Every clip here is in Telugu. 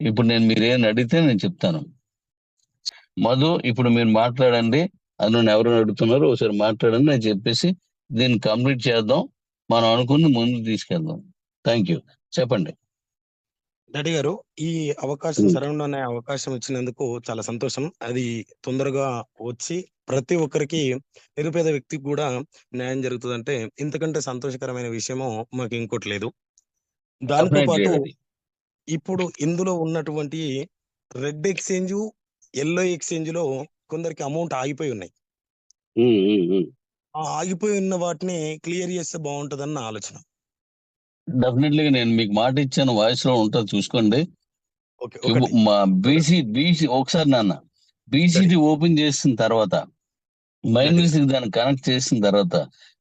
ఇప్పుడు నేను మీరేం అడిగితే నేను చెప్తాను. మధు ఇప్పుడు మీరు మాట్లాడండి. అది నన్ను ఎవరు అడుగుతున్నారో ఒకసారి మాట్లాడండి. నేను చెప్పేసి దీన్ని కంప్లీట్ చేద్దాం. మనం అనుకుని ముందు తీసుకెళ్దాం. థ్యాంక్ యూ చెప్పండి. డాడీ గారు ఈ అవకాశం Hmm. సరౌండ్ అనే అవకాశం ఇచ్చినందుకు చాలా సంతోషం. అది తొందరగా వచ్చి ప్రతి ఒక్కరికి నిరుపేద వ్యక్తికి కూడా న్యాయం జరుగుతుందంటే ఇంతకంటే సంతోషకరమైన విషయము మాకు ఇంకోటి లేదు. దానితో పాటు. ఇప్పుడు ఇందులో ఉన్నటువంటి రెడ్ ఎక్స్చేంజ్ ఎల్లో ఎక్స్చేంజ్లో కొందరికి అమౌంట్ ఆగిపోయి ఉన్నాయి. ఆ ఆగిపోయి ఉన్న వాటిని క్లియర్ చేస్తే బాగుంటదన్న ఆలోచన. డెఫినెట్లీ నేను మీకు మాట ఇచ్చాను వాయిస్లో ఉంటుంది చూసుకోండి. మా బీసీ బీసీ ఒకసారి నాన్న బీసీటీ ఓపెన్ చేసిన తర్వాత మైనస్ దాన్ని కనెక్ట్ చేసిన తర్వాత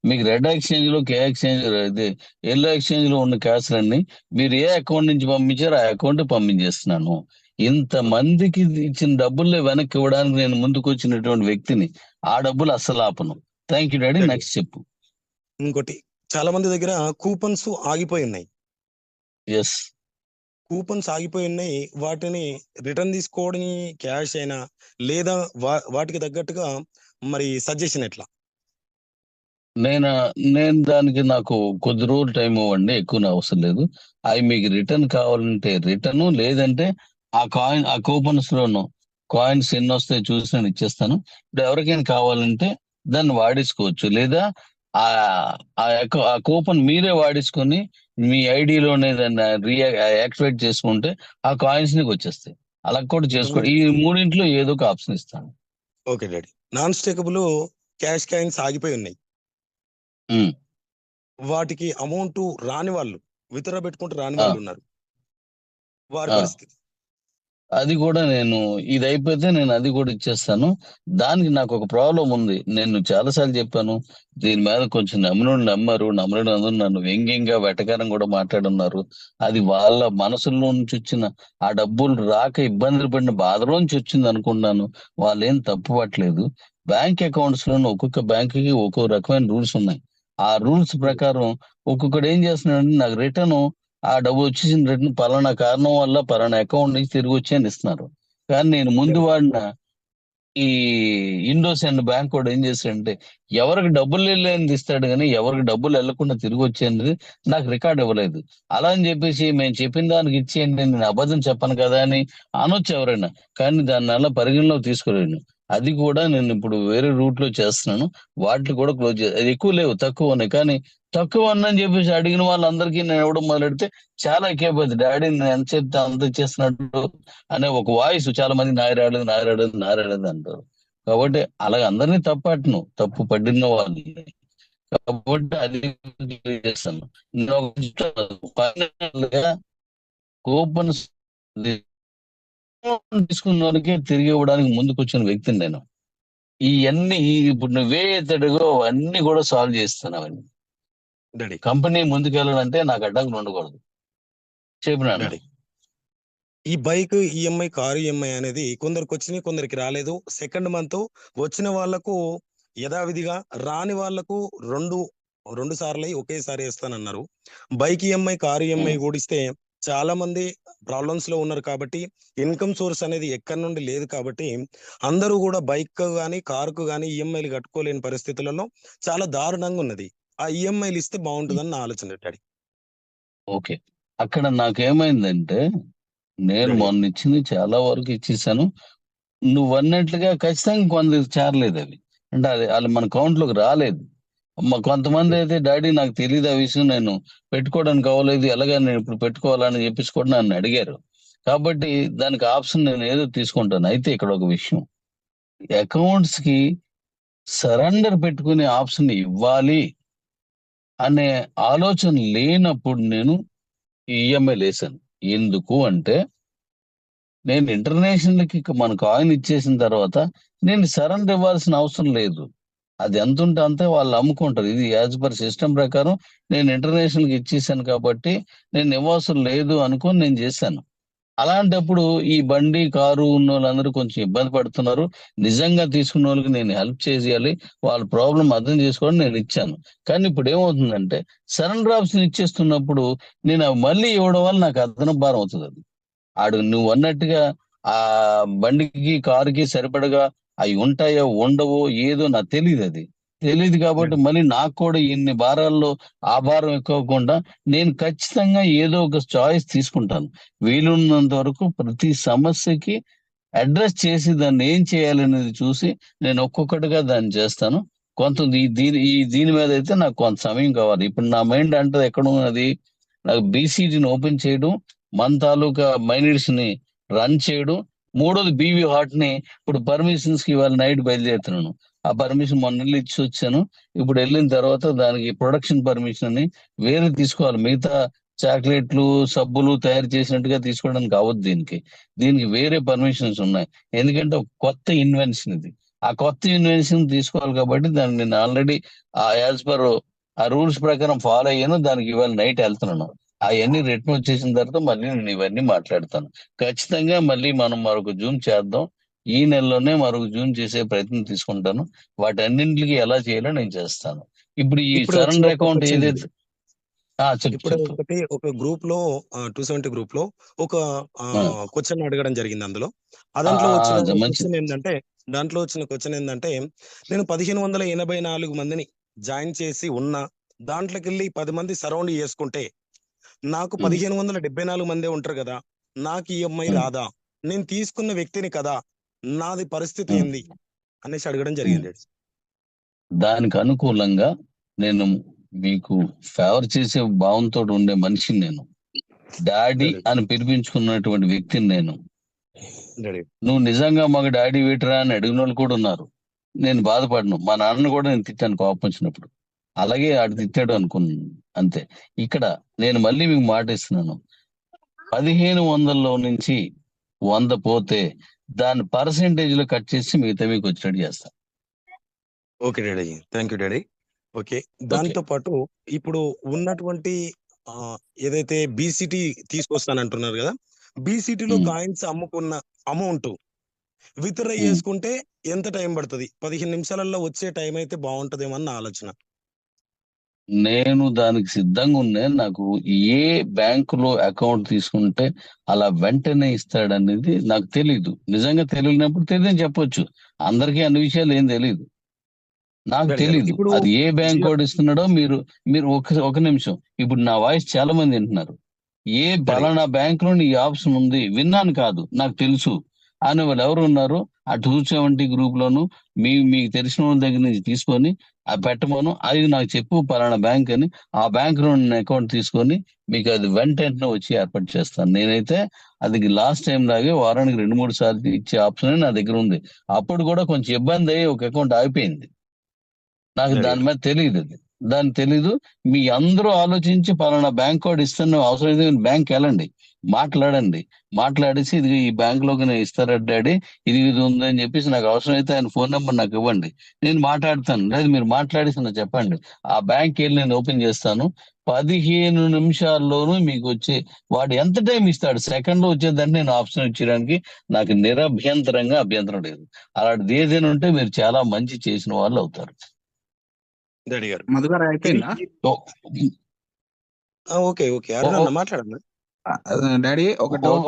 మీకు రెడ్ ఎక్స్చేంజ్లో కే ఎక్స్చేంజ్ ఇది ఎల్లో ఎక్స్చేంజ్లో ఉన్న క్యాష్ అన్ని మీరు ఏ అకౌంట్ నుంచి పంపించారో ఆ అకౌంట్ పంపించేస్తున్నాను. ఇంత మందికి ఇచ్చిన డబ్బుల్లో వెనక్కి ఇవ్వడానికి నేను ముందుకు వచ్చినటువంటి వ్యక్తిని ఆ డబ్బులు అస్సలు ఆపను. Thank you daddy. నెక్స్ట్ చెప్పు. ఇంకోటి చాలా మంది దగ్గర కూపన్స్ ఆగిపోయి ఉన్నాయి. ఎస్ కూపన్స్ ఆగిపోయి ఉన్నాయి. వాటిని రిటర్న్ తీసుకోవడం క్యాష్ అయినా లేదా వాటికి తగ్గట్టుగా మరి సజెషన్ ఎట్లా? నేను నేను దానికి నాకు కొద్ది రోజులు టైం ఇవ్వండి ఎక్కువ అవసరం లేదు. అవి మీకు రిటర్న్ కావాలంటే రిటర్న్ లేదంటే ఆ కాయిన్ ఆ కూపన్స్ లోను కాయిన్స్ ఎన్ని వస్తాయి చూసి నేను ఇచ్చేస్తాను. ఇప్పుడు ఎవరికైనా కావాలంటే దాన్ని వాడేసుకోవచ్చు. లేదా ఆ కూపన్ మీరే వాడేసుకొని మీ ఐడిలోనే దాన్ని రియా యాక్టివేట్ చేసుకుంటే ఆ కాయిన్స్ నీకు వచ్చేస్తాయి. అలా కూడా చేసుకోండి ఈ మూడింట్లో ఏదో ఒక ఆప్షన్ ఇస్తాను. Okay daddy. Non stakable cash coins ఆగిపోయి ఉన్నాయి. వాటికి అమౌంట్ రాని వాళ్ళు వితర పెట్టుకుంటూ రాని. వాళ్ళు ఉన్నారు వారి. పరిస్థితి అది కూడా నేను ఇది అయిపోతే నేను అది కూడా ఇచ్చేస్తాను. దానికి నాకు ఒక ప్రాబ్లం ఉంది. నేను చాలాసార్లు చెప్పాను దీని మీద కొంచెం నమ్మినోడు నమ్మారు నమ్మడం అందరూ నన్ను వ్యంగ్యంగా వెటకారం కూడా మాట్లాడున్నారు. అది వాళ్ళ మనసులో నుంచి వచ్చిన ఆ డబ్బులు రాక ఇబ్బందులు పడిన బాధలోంచి వచ్చింది అనుకున్నాను వాళ్ళు ఏం తప్పు పట్టలేదు. బ్యాంక్ అకౌంట్స్లో ఒక్కొక్క బ్యాంక్కి ఒక్కొక్క రకమైన రూల్స్ ఉన్నాయి. ఆ రూల్స్ ప్రకారం ఒక్కొక్కడు ఏం చేస్తున్నాడంటే నాకు రిటర్న్ ఆ డబ్బు వచ్చేసిన రిటర్న్ పలానా కారణం వల్ల పలానా అకౌంట్ నుంచి తిరిగి వచ్చి అని ఇస్తున్నారు. కానీ నేను ముందు వాడిన ఈ ఇండోస్ అండ్ బ్యాంక్ కూడా ఏం చేస్తాడంటే ఎవరికి డబ్బులు వెళ్ళేది ఇస్తాడు కానీ ఎవరికి డబ్బులు వెళ్ళకుండా తిరిగి వచ్చేది నాకు రికార్డ్ ఇవ్వలేదు. అలా అని చెప్పేసి మేము చెప్పిన దానికి ఇచ్చేయండి నేను అబద్ధం చెప్పను కదా అని అనొచ్చు ఎవరైనా. కానీ దాన్ని అలా పరిగణలోకి తీసుకోలేను అది కూడా నేను ఇప్పుడు వేరే రూట్లో చేస్తున్నాను. వాటిని కూడా క్లోజ్ చే అది ఎక్కువ లేవు తక్కువ ఉన్నాయి. కానీ తక్కువ అని చెప్పేసి అడిగిన వాళ్ళందరికీ నేను ఇవ్వడం మొదలెడితే చాలా ఎక్కువైపోయింది డాడీ నేను ఎంత చెప్తే అంత చేస్తున్నట్టు అనే ఒక వాయిస్ చాలా మంది నాయరాడదు నాయరాడదు నాయరాడదు అంటారు. కాబట్టి అలాగ అందరినీ తప్పట్ను. తప్పు పడిన వాళ్ళని. కాబట్టి అది చేస్తాను. నేను తీసుకున్న వాళ్ళకే తిరిగి ఇవ్వడానికి ముందుకు వచ్చిన వ్యక్తిని నేను. ఈ ఇప్పుడు నువ్వే ఎత్తడుగో అన్ని కూడా సాల్వ్ చేస్తాను అవన్నీ డాడీ. కంపెనీ ముందుకెళ్ళాలంటే నాకు అడ్డంకులు ఉండకూడదు. చెప్పినాను డాడీ. ఈ బైక్ ఈఎంఐ కారు ఈఎంఐ అనేది కొందరికి వచ్చినాయి కొందరికి రాలేదు. సెకండ్ మంత్ వచ్చిన వాళ్ళకు యథావిధిగా రాని వాళ్ళకు రెండు రెండు సార్లు అయి ఒకేసారి వేస్తానన్నారు. Bike EMI car EMI Hmm. కూడిస్తే చాలా మంది ప్రాబ్లమ్స్లో ఉన్నారు కాబట్టి ఇన్కమ్ సోర్స్ అనేది ఎక్కడి నుండి లేదు కాబట్టి అందరూ కూడా బైక్ గానీ కారుకు గానీ ఈఎంఐలు కట్టుకోలేని పరిస్థితులలో చాలా దారుణంగా ఉన్నది. ఆ ఈఎంఐలు ఇస్తే బాగుంటుందని నా ఆలోచన డాడీ. ఓకే. అక్కడ నాకేమైందంటే నేను. మొన్న ఇచ్చింది చాలా వరకు ఇచ్చేసాను. నువ్వు అన్నట్లుగా ఖచ్చితంగా కొందరికి చేరలేదు అవి. అంటే అది వాళ్ళు మన కౌంట్లోకి రాలేదు. కొంతమంది అయితే డాడీ నాకు తెలియదు ఆ విషయం. నేను పెట్టుకోవడానికి అవ్వలేదు. ఎలాగా నేను ఇప్పుడు పెట్టుకోవాలని చెప్పేసి కూడా నన్ను అడిగారు. కాబట్టి దానికి ఆప్షన్ నేను ఏదో తీసుకుంటాను. అయితే ఇక్కడ ఒక విషయం. అకౌంట్స్కి సరెండర్ పెట్టుకునే ఆప్షన్ ఇవ్వాలి అనే ఆలోచన లేనప్పుడు నేను ఈఎంఐ లేసాను ఎందుకు అంటే నేను ఇంటర్నేషనల్కి మన కాయిన్ ఇచ్చేసిన తర్వాత నేను సరెండర్ ఇవ్వాల్సిన అవసరం లేదు. అది ఎంత ఉంటే అంతే వాళ్ళు అమ్ముకుంటారు. ఇది యాజ్ పర్ సిస్టమ్ ప్రకారం నేను ఇంటర్నేషనల్కి ఇచ్చేసాను కాబట్టి నేను నివాసం లేదు అనుకుని నేను చేశాను. అలాంటప్పుడు ఈ బండి కారు ఉన్న వాళ్ళందరూ కొంచెం ఇబ్బంది పడుతున్నారు. నిజంగా తీసుకున్న వాళ్ళకి నేను హెల్ప్ చేసేయాలి. వాళ్ళ ప్రాబ్లం అర్థం చేసుకోవడం నేను ఇచ్చాను. కానీ ఇప్పుడు ఏమవుతుందంటే సరెండర్ ఆప్షన్ ఇచ్చేస్తున్నప్పుడు నేను అవి మళ్ళీ ఇవ్వడం వల్ల నాకు అర్థం భారం అవుతుంది. అది ఆడు నువ్వు అన్నట్టుగా ఆ బండికి కారుకి సరిపడగా అవి ఉంటాయో ఉండవో ఏదో నాకు తెలియదు అది. తెలియదు కాబట్టి మళ్ళీ నాకు కూడా ఇన్ని భారాల్లో ఆ భారం ఎక్కువకుండా నేను ఖచ్చితంగా ఏదో ఒక చాయిస్ తీసుకుంటాను. వీలున్నంత వరకు ప్రతి సమస్యకి అడ్రస్ చేసి దాన్ని ఏం చేయాలనేది చూసి నేను ఒక్కొక్కటిగా దాన్ని చేస్తాను. కొంత ఈ- దీని ఈ దీని మీద అయితే నాకు కొంత సమయం కావాలి. ఇప్పుడు నా మైండ్ అంటే ఎక్కడ ఉన్నది? నాకు బీసీజీని ఓపెన్ చేయడం మన తాలూకా మైనిడ్స్ని రన్ చేయడం మూడోది బీవీ హాట్ని ఇప్పుడు పర్మిషన్స్కి ఇవాళ నైట్ బయలుదేరుతున్నాను. ఆ పర్మిషన్ మొన్న వెళ్ళి ఇచ్చి వచ్చాను. ఇప్పుడు వెళ్ళిన తర్వాత దానికి ప్రొడక్షన్ పర్మిషన్ అని వేరే తీసుకోవాలి. మిగతా చాక్లెట్లు సబ్బులు తయారు చేసినట్టుగా తీసుకోవడానికి అవ్వదు దీనికి. దీనికి వేరే పర్మిషన్స్ ఉన్నాయి. ఎందుకంటే ఒక కొత్త ఇన్వెన్షన్ ఇది. ఆ కొత్త ఇన్వెన్షన్ తీసుకోవాలి కాబట్టి దాన్ని నేను ఆల్రెడీ ఆ యాజ్ పర్ ఆ రూల్స్ ప్రకారం ఫాలో అయ్యాను. దానికి ఇవాళ నైట్ వెళ్తున్నాను. అవన్నీ రిటర్న్ వచ్చేసిన తర్వాత మళ్ళీ నేను ఇవన్నీ మాట్లాడతాను. ఖచ్చితంగా మళ్ళీ మనం మరొక జూమ్ చేద్దాం. ఈ నెలలోనే మరొక జూమ్ చేసే ప్రయత్నం తీసుకుంటాను. వాటన్నింటికి ఎలా చేయాలో నేను చేస్తాను. ఇప్పుడు ఈ సరెండర్ అకౌంట్ ఏదైతే ఇప్పుడు ఒకటి ఒక గ్రూప్లో టూ సెవెంటీ గ్రూప్లో ఒక. క్వశ్చన్ అడగడం జరిగింది అందులో. దాంట్లో వచ్చిన. క్వశ్చన్ ఏంటంటే దాంట్లో వచ్చిన క్వశ్చన్ ఏంటంటే నేను పదిహేను వందల ఎనభై నాలుగు మందిని జాయిన్ చేసి ఉన్నా దాంట్లోకి వెళ్ళి పది మంది సరౌండ్ చేసుకుంటే నాకు. పదిహేను వందల డెబ్బై నాలుగు మందే ఉంటారు కదా నాకు ఈఎంఐ మ్. రాదా? నేను తీసుకున్న వ్యక్తిని కదా నాది పరిస్థితి. ఏంది? అనేసి అడగడం జరిగింది. దానికి అనుకూలంగా నేను మీకు ఫేవర్ చేసే భావంతో ఉండే మనిషిని నేను. డాడీ. అని పిలిపించుకున్నటువంటి వ్యక్తిని నేను. నువ్వు నిజంగా మాకు డాడీ వేటరా అని అడిగిన వాళ్ళు కూడా ఉన్నారు. నేను బాధపడను. మా నాన్న కూడా నేను తిట్టాను కోపం వచ్చినప్పుడు. అలాగే ఆడు తిట్టాడు అనుకున్నాను అంతే. ఇక్కడ నేను మళ్ళీ మీకు మాట ఇస్తున్నాను. పదిహేను వందల్లో నుంచి వంద పోతే దాని పర్సెంటేజ్లో కట్ చేసి మిగతా మీకు వచ్చినట్టు చేస్తాను okay daddy. Thank you daddy. Okay. దాంతో పాటు ఇప్పుడు ఉన్నటువంటి ఏదైతే బీసీటీ తీసుకొస్తానంటున్నారు కదా బీసీటీలో. కాయిన్స్ అమ్ముకున్న అమౌంట్ విత్డ్రా. చేసుకుంటే ఎంత టైం పడుతుంది? పదిహేను నిమిషాలలో వచ్చే టైం అయితే బాగుంటదేమో అని నా ఆలోచన. నేను దానికి సిద్ధంగా ఉన్నా నాకు ఏ బ్యాంకులో అకౌంట్ తీసుకుంటే అలా వెంటనే ఇస్తాడనేది నాకు తెలీదు. నిజంగా తెలియనప్పుడు తెలియదని చెప్పొచ్చు. అందరికీ అన్ని విషయాలు ఏం తెలియదు నాకు ఇప్పుడు అది ఏ బ్యాంక్ కోడ్ ఇస్తున్నాడో మీరు మీరు ఒక ఒక నిమిషం. ఇప్పుడు నా వాయిస్ చాలా మంది వింటున్నారు. ఏ పలానా బ్యాంక్లో ఈ ఆప్షన్ ఉంది? విన్నాను కాదు. నాకు తెలుసు. అని వాళ్ళు ఎవరు ఉన్నారు? ఆ టూ సెవెంటీ గ్రూప్ లోను మీ మీకు తెలిసిన వాళ్ళ దగ్గర నుంచి తీసుకొని ఆ పెట్టమను అది నాకు చెప్పు పలానా బ్యాంక్ అని ఆ బ్యాంక్లో అకౌంట్ తీసుకొని మీకు అది వెంటనే వచ్చి ఏర్పాటు చేస్తాను. నేనైతే అది లాస్ట్ టైం లాగే వారానికి రెండు మూడు సార్లు ఇచ్చే ఆప్షన్ నా దగ్గర ఉంది. అప్పుడు కూడా కొంచెం ఇబ్బంది అయ్యి ఒక అకౌంట్ ఆగిపోయింది. నాకు. దాని మీద తెలియదు అది. దాని తెలీదు మీ అందరూ ఆలోచించి పలానా బ్యాంక్ కోడ్ ఇస్తున్న అవసరం అయితే బ్యాంక్ వెళ్ళండి. మాట్లాడండి. మాట్లాడేసి ఇది ఈ బ్యాంక్లోకి నేను ఇస్తారా డాడీ? ఇది ఇది ఉందని చెప్పేసి నాకు అవసరం అయితే ఆయన ఫోన్ నెంబర్ నాకు ఇవ్వండి. నేను మాట్లాడతాను. లేదు మీరు మాట్లాడేసి నాకు చెప్పండి. ఆ బ్యాంక్ వెళ్ళి నేను ఓపెన్ చేస్తాను. పదిహేను నిమిషాల్లోనూ మీకు వచ్చే వాడు ఎంత టైం ఇస్తాడు? సెకండ్లో వచ్చేదంటే నేను ఆప్షన్ ఇచ్చడానికి నాకు నిరభ్యంతరంగా అభ్యంతరం లేదు. అలాంటిది ఏదైనా ఉంటే మీరు చాలా మంచి చేసిన వాళ్ళు అవుతారు. Okay okay. అరుణ్ డాడీ ఒక డౌట్.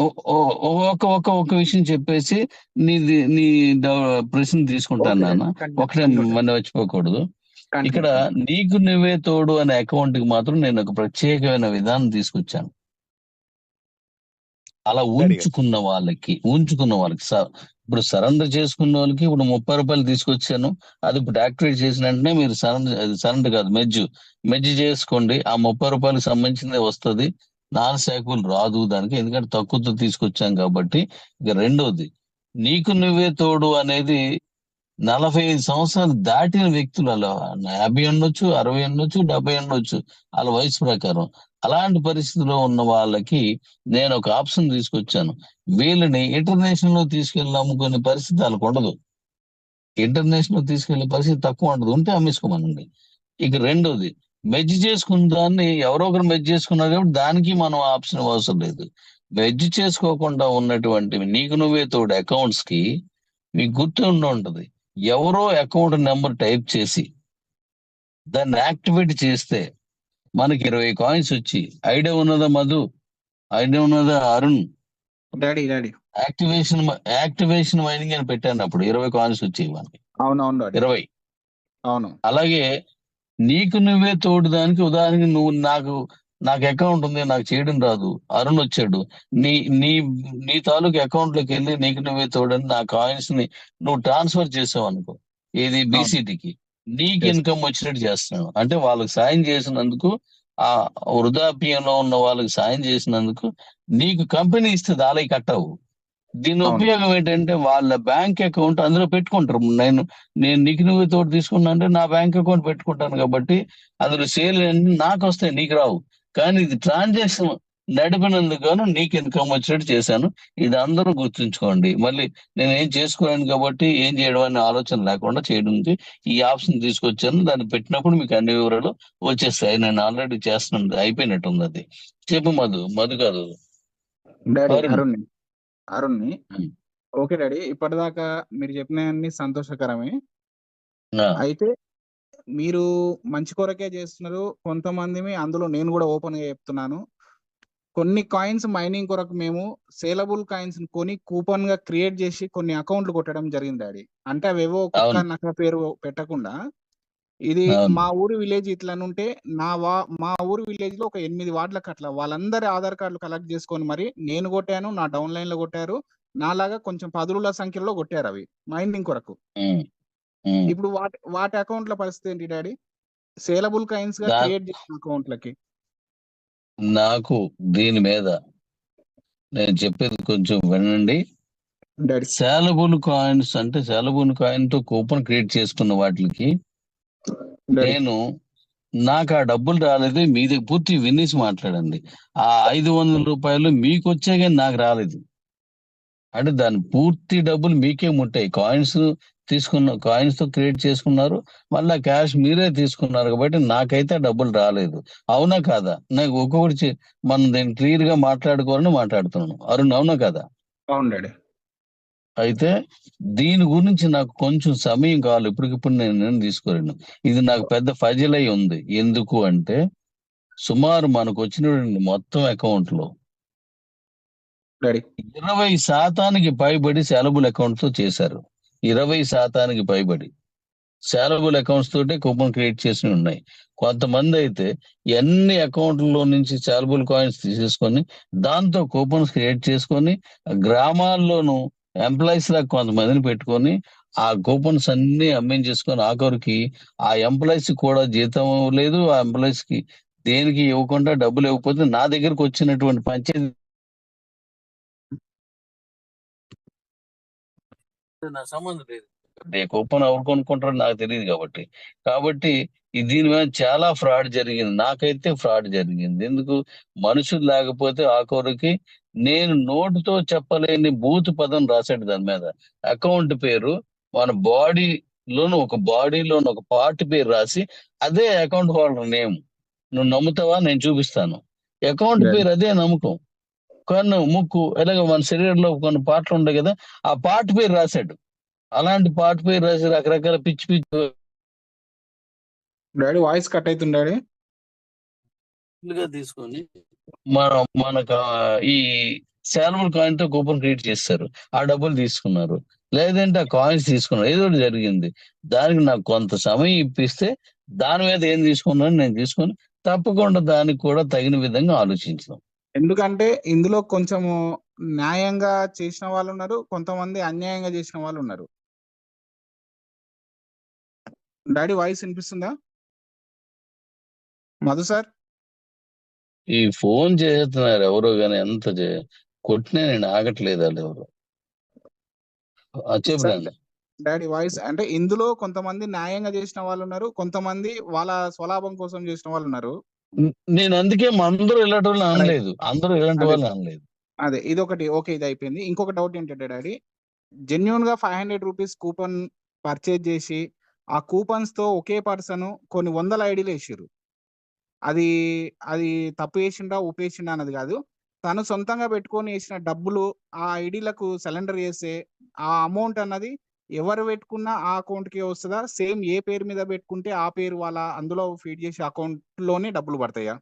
ఒక ఒక ఒక విషయం చెప్పేసి నీ డౌ- ప్రశ్న తీసుకుంటాను నాన్న. ఒకటే మన వచ్చిపోకూడదు ఇక్కడ నీకు నువ్వే తోడు అనే అకౌంట్కి మాత్రం నేను ఒక ప్రత్యేకమైన విధానం తీసుకొచ్చాను. అలా ఉంచుకున్న వాళ్ళకి ఉంచుకున్న వాళ్ళకి స- ఇప్పుడు సరెండర్ చేసుకున్న వాళ్ళకి ఇప్పుడు ముప్పై రూపాయలు తీసుకొచ్చాను. అది ఇప్పుడు యాక్టివేట్ చేసిన వెంటనే మీరు సరెండర్ సరెండర్ కాదు మెజ్ మెజ్ చేసుకోండి. ఆ ముప్పై రూపాయలకు సంబంధించిందే వస్తుంది. నాన్ శాఖలు రాదు దానికి ఎందుకంటే తక్కువతో తీసుకొచ్చాం కాబట్టి. ఇక రెండోది నీకు నువ్వే తోడు అనేది నలభై ఐదు సంవత్సరాలు దాటిన వ్యక్తులు అలా యాభై ఉండొచ్చు అరవై ఉండొచ్చు డెబ్బై ఉండొచ్చు వాళ్ళ వయసు ప్రకారం. అలాంటి పరిస్థితిలో ఉన్న వాళ్ళకి నేను ఒక ఆప్షన్ తీసుకొచ్చాను. వీళ్ళని ఇంటర్నేషనల్లో తీసుకెళ్ళి అమ్ముకునే పరిస్థితి వాళ్ళకు ఉండదు. ఇంటర్నేషనల్ తీసుకెళ్ళే పరిస్థితి తక్కువ ఉండదు. ఉంటే అమ్మేసుకోమనండి. ఇక రెండోది మెజ్ చేసుకున్న దాన్ని ఎవరో ఒకరు మెజ్ చేసుకున్నారు కాబట్టి దానికి మనం ఆప్షన్ అవసరం లేదు. మెజ్ చేసుకోకుండా ఉన్నటువంటి నీకు నువ్వే తోడు అకౌంట్స్కి మీకు గుర్తు ఉండి ఉంటది. ఎవరో అకౌంట్ నెంబర్ టైప్ చేసి దాన్ని యాక్టివేట్ చేస్తే మనకి ఇరవై కాయిన్స్ వచ్చి ఐడియా ఉన్నదా మధు? ఐడియా ఉన్నదా Arun? Daddy daddy activation activation mining అని పెట్టాను అప్పుడు. ఇరవై కాయిన్స్ వచ్చేవి మనకి అవును అవును డాడీ. ఇరవై. అవును. అలాగే నీకు నువ్వే తోడు దానికి ఉదాహరణకి నువ్వు నాకు నాకు అకౌంట్ ఉంది నాకు చేయడం రాదు. అరుణ్ వచ్చాడు. నీ నీ నీ తాలూకు అకౌంట్లోకి వెళ్ళి నీకు నువ్వే తోడని నా కాయిన్స్ని నువ్వు ట్రాన్స్ఫర్ చేసావు అనుకో. ఏది? బీసీటీకి నీకు. ఇన్కమ్ వచ్చినట్టు చేస్తున్నాను అంటే వాళ్ళకి సాయం చేసినందుకు ఆ వృద్ధాప్యంలో ఉన్న వాళ్ళకి సాయం చేసినందుకు నీకు కంపెనీ ఇస్తే దాలై కట్టవు. దీని. ఉపయోగం ఏంటంటే వాళ్ళ బ్యాంక్ అకౌంట్ అందులో పెట్టుకుంటారు. నేను నేను నీకు నువ్వే తోడు తీసుకున్నా అంటే నా బ్యాంక్ అకౌంట్ పెట్టుకుంటాను కాబట్టి అందులో సేల్ నాకు వస్తాయి నీకు రావు. కానీ ఇది ట్రాన్సాక్షన్ నడిపినందుకు నీకు ఇన్కమ్ వచ్చినట్టు చేశాను. ఇది అందరూ గుర్తుంచుకోండి. మళ్ళీ నేను ఏం చేసుకోలేను కాబట్టి ఏం చేయడం అనే ఆలోచన లేకుండా చేయడానికి ఈ ఆప్షన్ తీసుకొచ్చాను. దాన్ని పెట్టినప్పుడు మీకు అన్ని వివరాలు వచ్చేస్తాయి. నేను ఆల్రెడీ చేస్తున్నాను. అయిపోయినట్టుంది అది. చెప్పు మధు. మధు కాదు daddy Arun. Arun Arun Hmm. Okay daddy ఇప్పటిదాకా మీరు చెప్పినవన్నీ సంతోషకరమే అయితే మీరు మంచి కొరకే చేస్తున్నారు కొంతమంది అందులో నేను కూడా ఓపెన్గా చెప్తున్నాను కొన్ని కాయిన్స్ మైనింగ్ కొరకు మేము సేలబుల్ కాయిన్స్ కొని కూపన్గా క్రియేట్ చేసి కొన్ని అకౌంట్లు కొట్టడం జరిగింది డాడీ అంటే అవేవో అవును. నక్క పేరు పెట్టకుండా ఇది. మా ఊరి విలేజ్ ఇట్లా ఉంటే నా వా మా ఊరి విలేజ్లో ఒక ఎనిమిది వార్డులకు అట్లా వాళ్ళందరి ఆధార్ కార్డులు కలెక్ట్ చేసుకొని మరి నేను కొట్టాను నా డౌన్ లైన్లో కొట్టారు నాలాగా కొంచెం పదుల సంఖ్యలో కొట్టారు అవి మైనింగ్ కొరకు. ఇప్పుడు వాటి వాటి అకౌంట్ల పరిస్థితి ఏంటి డాడీ? సేలబుల్ కాయిన్స్గా క్రియేట్ చేసిన అకౌంట్లకి. నాకు దీని మీద నేను చెప్పేది కొంచెం వినండి. డాడీ. శాలబుల్ కాయిన్స్ అంటే శాలబుల్ కాయిన్తో కూపన్ క్రియేట్ చేసుకున్న వాటికి నేను నాకు ఆ డబ్బులు రాలేదు మీది పూర్తి వినేసి మాట్లాడండి. ఆ ఐదు వందల రూపాయలు మీకు వచ్చే కానీ నాకు రాలేదు. అంటే దాని పూర్తి డబ్బులు మీకే ముట్టాయి కాయిన్స్ తీసుకున్న కాయిన్స్తో క్రియేట్ చేసుకున్నారు మళ్ళా క్యాష్ మీరే తీసుకున్నారు కాబట్టి నాకైతే ఆ డబ్బులు రాలేదు. అవునా కాదా? నాకు ఒక్కొక్కటి మనం దీన్ని క్లియర్గా మాట్లాడుకోవాలని మాట్లాడుతున్నాను. అరుణ్ అవునా కదా? అవును డాడీ అయితే దీని గురించి నాకు కొంచెం సమయం కావాలి. ఇప్పటికిప్పుడు నేను నిర్ణయం తీసుకోలేను. ఇది నాకు పెద్ద ఫజిల్ అయి ఉంది. ఎందుకు అంటే సుమారు మనకు వచ్చినటువంటి మొత్తం అకౌంట్లో ఇరవై శాతానికి పైబడి సెలబుల్ అకౌంట్తో చేశారు. ఇరవై శాతానికి పైబడి. సెలబుల్ అకౌంట్స్ తోటే కూపన్ క్రియేట్ చేసి ఉన్నాయి. కొంతమంది అయితే ఎన్ని అకౌంట్లలో నుంచి సెలబుల్ కాయిన్స్ తీసేసుకొని దాంతో కూపన్స్ క్రియేట్ చేసుకొని గ్రామాల్లోనూ ఎంప్లాయీస్ లాగా కొంతమందిని పెట్టుకొని ఆ కూపన్స్ అన్ని అమ్మించేసుకొని ఆఖరికి ఆ ఎంప్లాయీస్ కూడా జీతం లేదు ఆ ఎంప్లాయీస్కి దేనికి ఇవ్వకుండా డబ్బులు ఇవ్వకపోతే నా దగ్గరకు వచ్చినటువంటి పంచాయతీ నా సంబంధం లేదు. ఏ కూపన్ ఎవరు కొనుక్కుంటారో నాకు తెలియదు కాబట్టి. కాబట్టి దీని మీద చాలా ఫ్రాడ్ జరిగింది. నాకైతే ఫ్రాడ్ జరిగింది. ఎందుకు? మనుషులు లేకపోతే ఆఖరికి నేను నోటుతో చెప్పలేని బూత్ పదం రాశాడు దాని మీద. అకౌంట్ పేరు మన బాడీ లోను ఒక బాడీలోని ఒక పార్ట్ పేరు రాసి అదే అకౌంట్ హోల్డర్ నేమ్. నువ్వు నమ్ముతావా? నేను చూపిస్తాను. అకౌంట్. పేరు అదే నమ్మకం. కన్ను ముక్కు ఎలాగ మన శరీరంలో కొన్ని పాటలు ఉంటాయి కదా ఆ పాట పేరు రాశాడు. అలాంటి పాట పేరు రాసి రకరకాల పిచ్చి పిచ్చి డాడీ వాయిస్ కట్ అవుతుంది డాడీ? తీసుకొని మన మనకు ఈ శాలబుల్ కాయిన్తో కూపన్ క్రియేట్ చేస్తారు. ఆ డబ్బులు తీసుకున్నారు. లేదంటే ఆ కాయిన్స్ తీసుకున్నారు. ఏదో ఒకటి జరిగింది. దానికి నాకు కొంత సమయం ఇప్పిస్తే దాని మీద ఏం తీసుకున్నాను నేను తీసుకుని తప్పకుండా దానికి కూడా తగిన విధంగా ఆలోచించాం ఎందుకంటే ఇందులో కొంచెము న్యాయంగా చేసిన వాళ్ళు ఉన్నారు. కొంతమంది అన్యాయంగా చేసిన వాళ్ళు ఉన్నారు. డాడీ వాయిస్ వినిపిస్తుందా? మధు సార్? ఈ ఫోన్ చేస్తున్నారు ఎవరో కానీ ఎంత కొట్టినా నేను ఆగట్లేదు వాళ్ళు ఎవరు ఆ, చెప్పు సరే. నాన్న. డాడీ వాయిస్ అంటే ఇందులో కొంతమంది న్యాయంగా చేసిన వాళ్ళు ఉన్నారు కొంతమంది వాళ్ళ స్వలాభం కోసం చేసిన వాళ్ళు ఉన్నారు నేను అందుకే అందరూ ఇలాంటి వాళ్ళు అనలేదు అందరూ ఇలాంటి. వాళ్ళు అనలేదు అదే ఇది ఒకటి ఓకే ఇది అయిపోయింది ఇంకొక డౌట్ ఏంటంటే డాడీ జెన్యున్గా five hundred rupees coupon purchase చేసి ఆ కూపన్స్తో ఒకే పర్సన్ కొన్ని వందల ఐడీలు వేసారు అది అది తప్పు వేసిండా ఉపేసిండా అన్నది కాదు. తను సొంతంగా పెట్టుకొని వేసిన డబ్బులు ఆ ఐడీలకు సిలిండర్ చేస్తే ఆ అమౌంట్ అన్నది ఎవరు పెట్టుకున్నా ఆ అకౌంట్కి వస్తుందా? సేమ్ ఏ పేరు మీద పెట్టుకుంటే ఆ పేరు వాళ్ళ అందులో ఫీడ్ చేసే అకౌంట్లోనే డబ్బులు పడతాయా?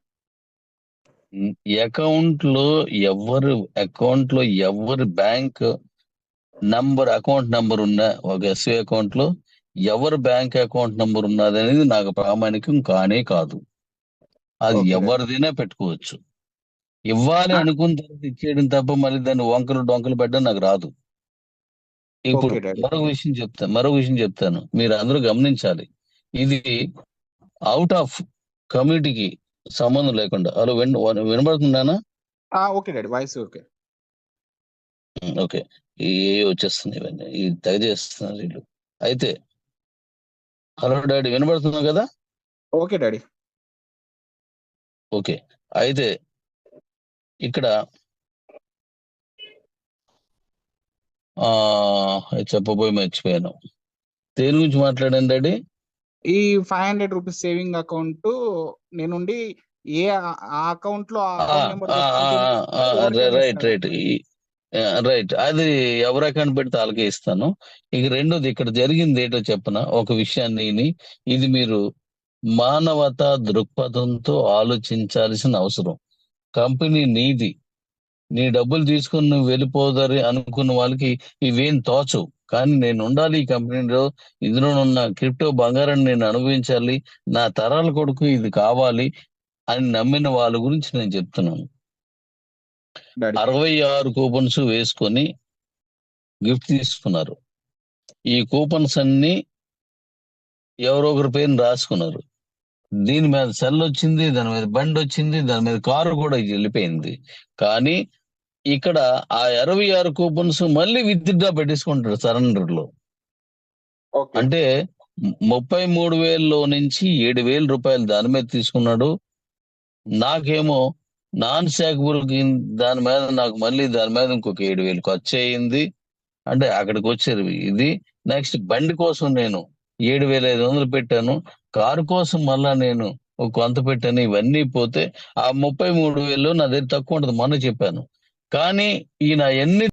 అకౌంట్లో ఎవరు అకౌంట్లో ఎవరు బ్యాంక్ నంబర్ అకౌంట్ నంబర్ ఉన్న ఒక ఎస్బీఐ అకౌంట్లో ఎవరు బ్యాంక్ అకౌంట్ నంబర్ ఉన్నది అనేది నాకు ప్రామాణికం కానే కాదు. అది. ఎవరిదైనా పెట్టుకోవచ్చు. ఇవ్వాలి. అనుకున్న తర్వాత ఇచ్చేయడం తప్ప మళ్ళీ దాన్ని వంకలు డొంకలు పెట్టడం నాకు రాదు. ఇప్పుడు. మరొక విషయం చెప్తాను మరొక విషయం చెప్తాను. మీరు అందరూ గమనించాలి. ఇది అవుట్ ఆఫ్ కమ్యూనిటీకి సంబంధం లేకుండా అలా విన వినబడుతున్నానా okay daddy voice okay. Okay. ఏ వచ్చేస్తున్నాయి ఇవన్నీ ఈ తెగ చేస్తున్నారు వీళ్ళు. అయితే హలో డాడీ వినబడుతున్నావు కదా? Okay daddy. ఓకే. అయితే ఇక్కడ ఆ చెప్పబోయి మర్చిపోయాను. దేని గురించి మాట్లాడాను డాడీ? ఈ five hundred rupees saving account నేనుండి ఏ ఆ- అకౌంట్లో రైట్. Right right. అది ఎవరి అకౌంట్ పెడితే వాళ్ళకే ఇస్తాను. ఇక రెండోది ఇక్కడ జరిగింది ఏంటో చెప్పన? ఒక విషయాన్ని ఇది మీరు మానవతా దృక్పథంతో ఆలోచించాల్సిన అవసరం. కంపెనీ నీది. నీ డబ్బులు తీసుకుని నువ్వు వెళ్ళిపోదని అనుకున్న వాళ్ళకి ఇవేం తోచవు. కానీ నేను ఉండాలి ఈ కంపెనీలో. ఇందులో ఉన్న క్రిప్టో బంగారాన్ని నేను అనుభవించాలి. నా తరాల కొడుకు ఇది కావాలి అని నమ్మిన వాళ్ళ గురించి నేను చెప్తున్నాను. అరవై ఆరు కూపన్స్ వేసుకొని గిఫ్ట్ తీసుకున్నారు. ఈ కూపన్స్ అన్ని ఎవరో ఒకరి పేరుని రాసుకున్నారు. దీని మీద సెల్ వచ్చింది దాని మీద బండి వచ్చింది దాని మీద కారు కూడా వెళ్ళిపోయింది. కానీ ఇక్కడ ఆ ఇరవై ఆరు కూపన్స్ మళ్ళీ విత్డ్రా పెట్టేసుకుంటాడు సరెండర్లో అంటే ముప్పై మూడు వేలలో నుంచి ఏడు వేల రూపాయలు దాని మీద తీసుకున్నాడు. నాకేమో నాన్ శాఖబుల్ దాని మీద నాకు మళ్ళీ దాని మీద ఇంకొక ఏడు వేలు ఖర్చు అయింది అంటే అక్కడికి వచ్చారు ఇది. నెక్స్ట్ బండి కోసం నేను ఏడు వేల ఐదు వందలు పెట్టాను. కారు కోసం మళ్ళా నేను కొంత పెట్టాను. ఇవన్నీ పోతే ఆ ముప్పై మూడు వేలు నా దగ్గర తక్కువ ఉంటుంది. మొన్న చెప్పాను. కానీ ఈయన ఎన్ని